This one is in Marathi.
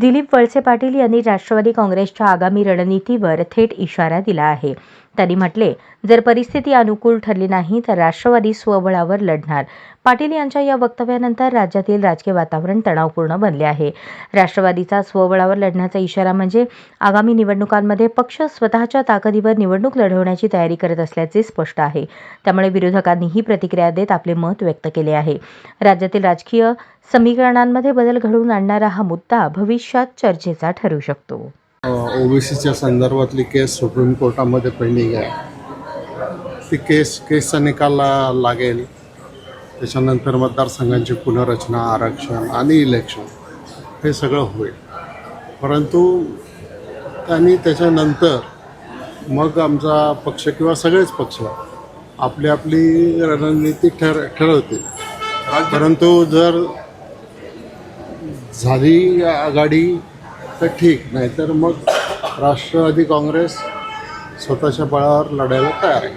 दिलीप वळसे पाटील यांनी राष्ट्रवादी काँग्रेसच्या आगामी रणनीतीवर थेट इशारा दिला आहे. त्यांनी म्हटले जर परिस्थिती अनुकूल ठरली नाही तर राष्ट्रवादी स्वबळावर लढणार. पाटील यांच्या या वक्तव्यानंतर राज्यातील राजकीय वातावरण तणावपूर्ण बनले आहे. राष्ट्रवादीचा स्वबळावर लढण्याचा इशारा म्हणजे आगामी निवडणुकांमध्ये पक्ष स्वतःच्या ताकदीवर निवडणूक लढवण्याची तयारी करत असल्याचे स्पष्ट आहे. त्यामुळे विरोधकांनीही प्रतिक्रिया देत आपले मत व्यक्त केले आहे. राज्यातील राजकीय समीकरणांमध्ये बदल घडवून आणणारा हा मुद्दा भविष्यात चर्चेचा ठरू शकतो. ओबीसीच्या संदर्भातली केस सुप्रीम कोर्टामध्ये पेंडिंग आहे. ती केस केसचा निकाल ला- लागेल? त्याच्यानंतर मतदारसंघांची पुनर्रचना आरक्षण आणि इलेक्शन हे सगळं होईल. परंतु त्यांनी त्याच्यानंतर मग आमचा पक्ष किंवा सगळेच पक्ष आपली आपली रणनीती ठर ठरवतील. परंतु जर झाली आघाडी तर ठीक नाहीतर मग राष्ट्रवादी काँग्रेस स्वतःच्या बळावर लढायला तयार आहे.